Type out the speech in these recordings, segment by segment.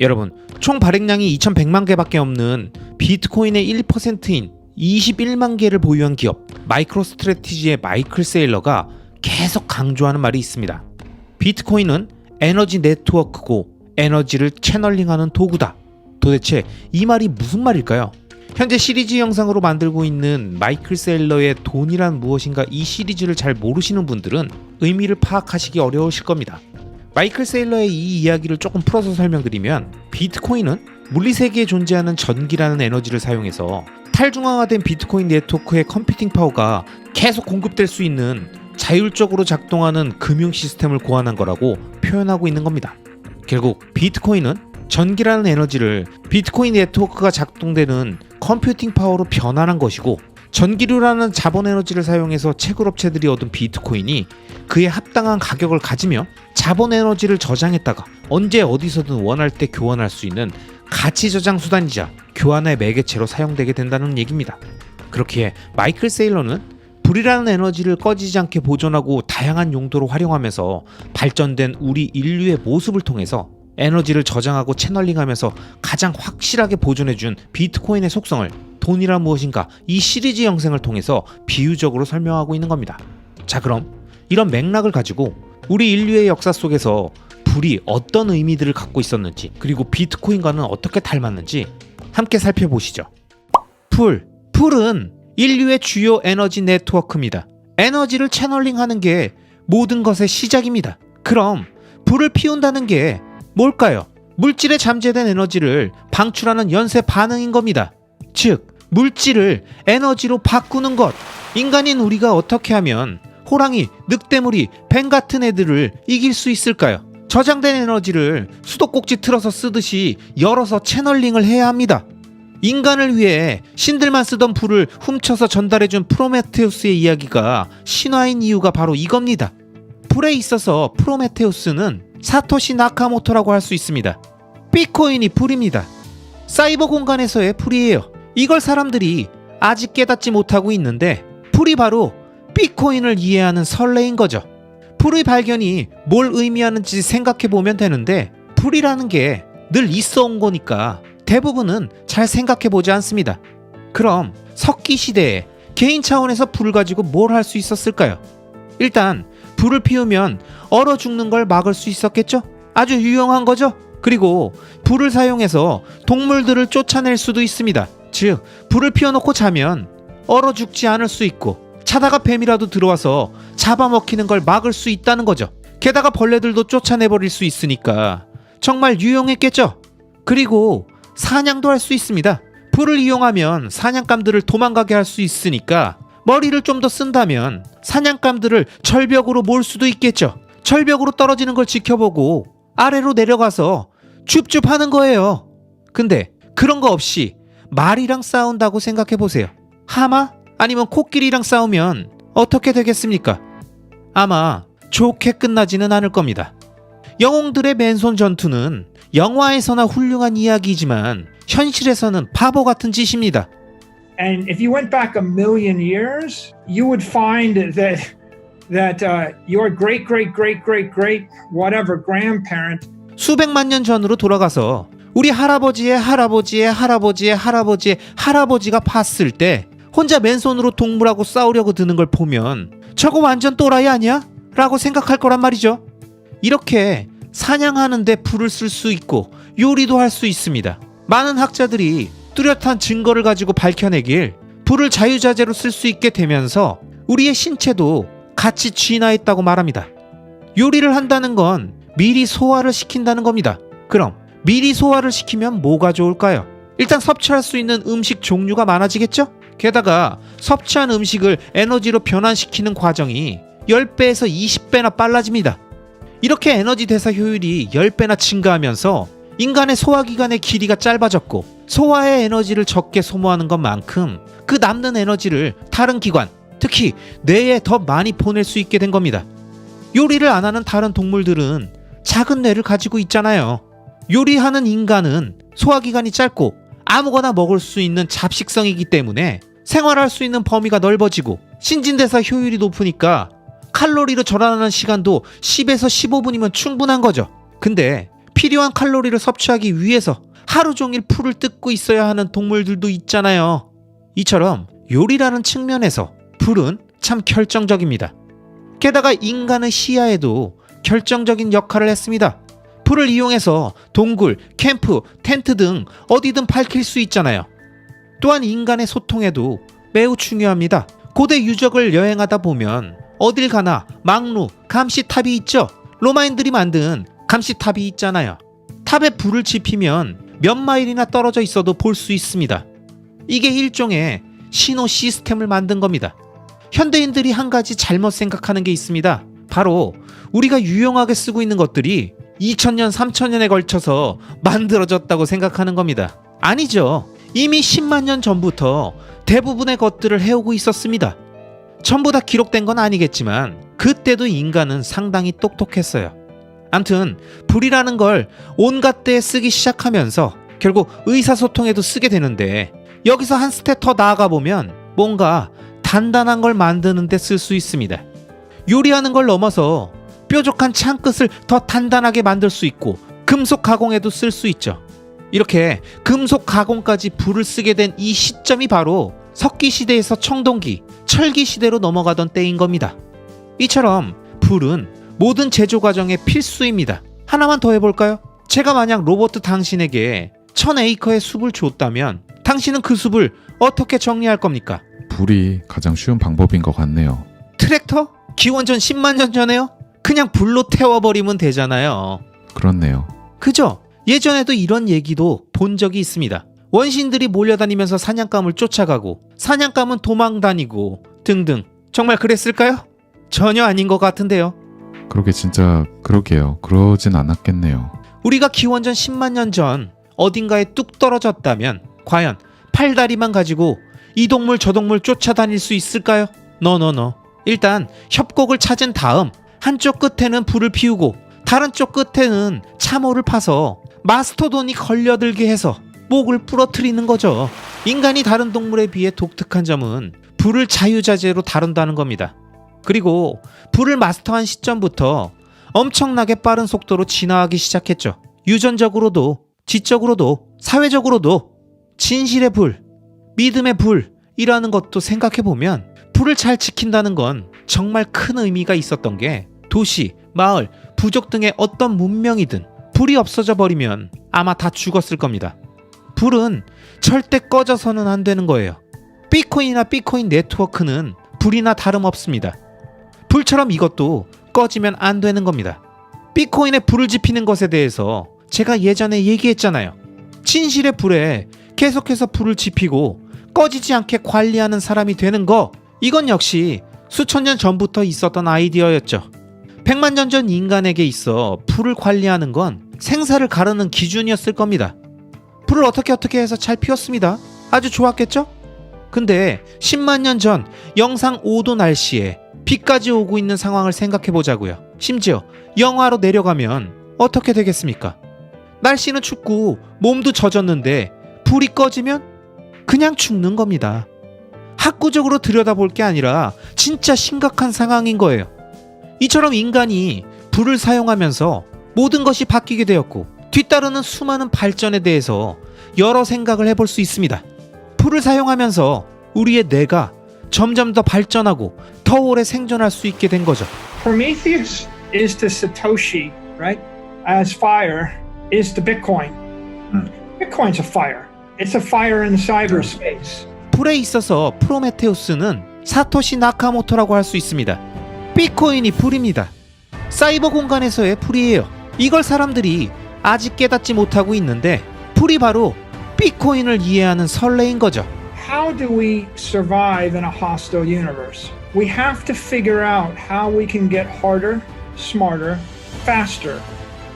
여러분, 총 발행량이 2100만 개밖에 없는 비트코인의 1%인 21만 개를 보유한 기업 마이크로 스트래티지의 마이클 세일러가 계속 강조하는 말이 있습니다. 비트코인은 에너지 네트워크고 에너지를 채널링하는 도구다. 도대체 이 말이 무슨 말일까요? 현재 시리즈 영상으로 만들고 있는 마이클 세일러의 돈이란 무엇인가 이 시리즈를 잘 모르시는 분들은 의미를 파악하시기 어려우실 겁니다. 마이클 세일러의 이 이야기를 조금 풀어서 설명드리면 비트코인은 물리 세계에 존재하는 전기라는 에너지를 사용해서 탈중앙화된 비트코인 네트워크의 컴퓨팅 파워가 계속 공급될 수 있는 자율적으로 작동하는 금융 시스템을 고안한 거라고 표현하고 있는 겁니다. 결국 비트코인은 전기라는 에너지를 비트코인 네트워크가 작동되는 컴퓨팅 파워로 변환한 것이고 전기료라는 자본 에너지를 사용해서 채굴 업체들이 얻은 비트코인이 그에 합당한 가격을 가지며 자본 에너지를 저장했다가 언제 어디서든 원할 때 교환할 수 있는 가치 저장 수단이자 교환의 매개체로 사용되게 된다는 얘기입니다. 그렇기에 마이클 세일러는 불이라는 에너지를 꺼지지 않게 보존하고 다양한 용도로 활용하면서 발전된 우리 인류의 모습을 통해서 에너지를 저장하고 채널링하면서 가장 확실하게 보존해준 비트코인의 속성을 돈이란 무엇인가 이 시리즈 영상을 통해서 비유적으로 설명하고 있는 겁니다. 자 그럼 이런 맥락을 가지고 우리 인류의 역사 속에서 불이 어떤 의미들을 갖고 있었는지 그리고 비트코인과는 어떻게 닮았는지 함께 살펴보시죠. 풀. 풀은 인류의 주요 에너지 네트워크입니다. 에너지를 채널링하는 게 모든 것의 시작입니다. 그럼 불을 피운다는 게 뭘까요? 물질에 잠재된 에너지를 방출하는 연쇄 반응인 겁니다. 즉, 물질을 에너지로 바꾸는 것. 인간인 우리가 어떻게 하면 호랑이, 늑대무리, 뱀 같은 애들을 이길 수 있을까요? 저장된 에너지를 수도꼭지 틀어서 쓰듯이 열어서 채널링을 해야 합니다. 인간을 위해 신들만 쓰던 불을 훔쳐서 전달해준 프로메테우스의 이야기가 신화인 이유가 바로 이겁니다. 불에 있어서 프로메테우스는 사토시 나카모토라고 할 수 있습니다. 비코인이 불입니다. 사이버 공간에서의 불이에요. 이걸 사람들이 아직 깨닫지 못하고 있는데 불이 바로 비코인을 이해하는 설레인 거죠. 불의 발견이 뭘 의미하는지 생각해 보면 되는데 불이라는 게 늘 있어 온 거니까 대부분은 잘 생각해 보지 않습니다. 그럼 석기 시대에 개인 차원에서 불을 가지고 뭘 할 수 있었을까요? 일단 불을 피우면 얼어 죽는 걸 막을 수 있었겠죠? 아주 유용한 거죠? 그리고 불을 사용해서 동물들을 쫓아낼 수도 있습니다. 즉, 불을 피워놓고 자면 얼어 죽지 않을 수 있고 자다가 뱀이라도 들어와서 잡아먹히는 걸 막을 수 있다는 거죠. 게다가 벌레들도 쫓아내버릴 수 있으니까 정말 유용했겠죠? 그리고 사냥도 할 수 있습니다. 불을 이용하면 사냥감들을 도망가게 할 수 있으니까 머리를 좀 더 쓴다면 사냥감들을 절벽으로 몰 수도 있겠죠. 절벽으로 떨어지는 걸 지켜보고 아래로 내려가서 줍줍 하는 거예요. 근데 그런 거 없이 말이랑 싸운다고 생각해 보세요. 하마? 아니면 코끼리랑 싸우면 어떻게 되겠습니까? 아마 좋게 끝나지는 않을 겁니다. 영웅들의 맨손 전투는 영화에서나 훌륭한 이야기이지만 현실에서는 바보 같은 짓입니다. And if you went back a million years, you would find that that uh, your great great great great great whatever grandparent 수백만 년 전으로 돌아가서 우리 할아버지의 할아버지의 할아버지의 할아버지의 할아버지가 봤을 때 혼자 맨손으로 동물하고 싸우려고 드는 걸 보면 저거 완전 또라이 아니야? 라고 생각할 거란 말이죠. 이렇게 사냥하는데 불을 쓸 수 있고 요리도 할 수 있습니다. 많은 학자들이 뚜렷한 증거를 가지고 밝혀내길 불을 자유자재로 쓸 수 있게 되면서 우리의 신체도 같이 진화했다고 말합니다. 요리를 한다는 건 미리 소화를 시킨다는 겁니다. 그럼 미리 소화를 시키면 뭐가 좋을까요? 일단 섭취할 수 있는 음식 종류가 많아지겠죠? 게다가 섭취한 음식을 에너지로 변환시키는 과정이 10배에서 20배나 빨라집니다. 이렇게 에너지 대사 효율이 10배나 증가하면서 인간의 소화기관의 길이가 짧아졌고 소화의 에너지를 적게 소모하는 것만큼 그 남는 에너지를 다른 기관, 특히 뇌에 더 많이 보낼 수 있게 된 겁니다. 요리를 안 하는 다른 동물들은 작은 뇌를 가지고 있잖아요. 요리하는 인간은 소화기관이 짧고 아무거나 먹을 수 있는 잡식성이기 때문에 생활할 수 있는 범위가 넓어지고 신진대사 효율이 높으니까 칼로리를 절환하는 시간도 10에서 15분이면 충분한 거죠. 근데 필요한 칼로리를 섭취하기 위해서 하루 종일 풀을 뜯고 있어야 하는 동물들도 있잖아요. 이처럼 요리라는 측면에서 풀은 참 결정적입니다. 게다가 인간의 시야에도 결정적인 역할을 했습니다. 풀을 이용해서 동굴, 캠프, 텐트 등 어디든 밝힐 수 있잖아요. 또한 인간의 소통에도 매우 중요합니다. 고대 유적을 여행하다 보면 어딜 가나 망루, 감시탑이 있죠. 로마인들이 만든 감시탑이 있잖아요. 탑에 불을 지피면 몇 마일이나 떨어져 있어도 볼 수 있습니다. 이게 일종의 신호 시스템을 만든 겁니다. 현대인들이 한 가지 잘못 생각하는 게 있습니다. 바로 우리가 유용하게 쓰고 있는 것들이 2000년, 3000년에 걸쳐서 만들어졌다고 생각하는 겁니다. 아니죠. 이미 10만 년 전부터 대부분의 것들을 해오고 있었습니다. 전부 다 기록된 건 아니겠지만 그때도 인간은 상당히 똑똑했어요. 암튼 불이라는 걸 온갖 때에 쓰기 시작하면서 결국 의사소통에도 쓰게 되는데 여기서 한 스텝 더 나아가 보면 뭔가 단단한 걸 만드는 데 쓸 수 있습니다. 요리하는 걸 넘어서 뾰족한 창끝을 더 단단하게 만들 수 있고 금속 가공에도 쓸 수 있죠. 이렇게 금속 가공까지 불을 쓰게 된 이 시점이 바로 석기 시대에서 청동기, 철기 시대로 넘어가던 때인 겁니다. 이처럼 불은 모든 제조 과정의 필수입니다. 하나만 더 해볼까요? 제가 만약 로버트 당신에게 1000 에이커의 숲을 줬다면 당신은 그 숲을 어떻게 정리할 겁니까? 불이 가장 쉬운 방법인 것 같네요. 트랙터? 기원전 10만 년 전에요? 그냥 불로 태워버리면 되잖아요. 그렇네요. 그죠? 예전에도 이런 얘기도 본 적이 있습니다. 원신들이 몰려다니면서 사냥감을 쫓아가고 사냥감은 도망다니고 등등. 정말 그랬을까요? 전혀 아닌 것 같은데요. 그러게 진짜 그러게요. 그러진 않았겠네요. 우리가 기원전 10만 년 전 어딘가에 뚝 떨어졌다면 과연 팔다리만 가지고 이 동물 저 동물 쫓아다닐 수 있을까요? 너너너. 일단 협곡을 찾은 다음 한쪽 끝에는 불을 피우고 다른 쪽 끝에는 참호를 파서 마스토돈이 걸려들게 해서 목을 부러뜨리는 거죠. 인간이 다른 동물에 비해 독특한 점은 불을 자유자재로 다룬다는 겁니다. 그리고 불을 마스터한 시점부터 엄청나게 빠른 속도로 진화하기 시작했죠. 유전적으로도, 지적으로도, 사회적으로도 진실의 불, 믿음의 불이라는 것도 생각해보면 불을 잘 지킨다는 건 정말 큰 의미가 있었던 게 도시, 마을, 부족 등의 어떤 문명이든 불이 없어져 버리면 아마 다 죽었을 겁니다. 불은 절대 꺼져서는 안 되는 거예요. 비코인이나 비코인 네트워크는 불이나 다름없습니다. 불처럼 이것도 꺼지면 안 되는 겁니다. 비코인에 불을 지피는 것에 대해서 제가 예전에 얘기했잖아요. 진실의 불에 계속해서 불을 지피고 꺼지지 않게 관리하는 사람이 되는 거 이건 역시 수천 년 전부터 있었던 아이디어였죠. 100만 년 전 인간에게 있어 불을 관리하는 건 생사를 가르는 기준이었을 겁니다. 불을 어떻게 어떻게 해서 잘 피웠습니다. 아주 좋았겠죠? 근데 10만 년 전 영상 5도 날씨에 비까지 오고 있는 상황을 생각해 보자고요. 심지어 영하로 내려가면 어떻게 되겠습니까? 날씨는 춥고 몸도 젖었는데 불이 꺼지면 그냥 죽는 겁니다. 학구적으로 들여다볼 게 아니라 진짜 심각한 상황인 거예요. 이처럼 인간이 불을 사용하면서 모든 것이 바뀌게 되었고 뒤따르는 수많은 발전에 대해서 여러 생각을 해볼 수 있습니다. 불을 사용하면서 우리의 뇌가 점점 더 발전하고 더 오래 생존할 수 있게 된 거죠. Prometheus is to Satoshi, right? As fire is to Bitcoin. Bitcoin's a fire. It's a fire in cyberspace. 불에 있어서 프로메테우스는 사토시 나카모토라고 할 수 있습니다. 비코인이 불입니다. 사이버 공간에서의 불이에요. 이걸 사람들이 아직 깨닫지 못하고 있는데 불이 바로 비코인을 이해하는 설레인 거죠. How do we survive in a hostile universe? We have to figure out how we can get harder, smarter, faster,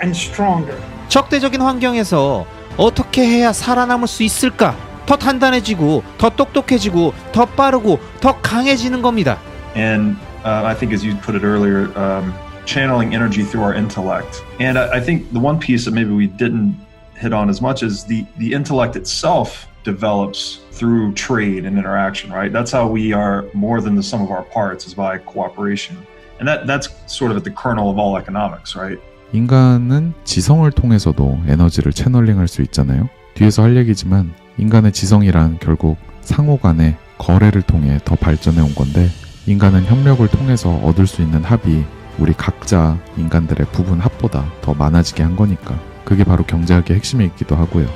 and stronger. 적대적인 환경에서 어떻게 해야 살아남을 수 있을까? 더 단단해지고, 더 똑똑해지고, 더 빠르고, 더 강해지는 겁니다. and uh, I think, as you put it earlier, um, channeling energy through our intellect. And I, I think the one piece that maybe we didn't hit on as much is the the intellect itself develops through trade and interaction. Right, that's how we are more than the sum of our parts is by cooperation, and that that's sort of at the kernel of all economics. Right, 인간은 지성을 통해서도 에너지를 채널링할 수 있잖아요. 뒤에서 할 얘기지만 인간의 지성이란 결국 상호 간의 거래를 통해 더 발전해 온 건데 인간은 협력을 통해서 얻을 수 있는 합이 우리 각자 인간들의 부분 합보다 더 많아지게 한 거니까 그게 바로 경제학의 핵심에 있기도 하고요.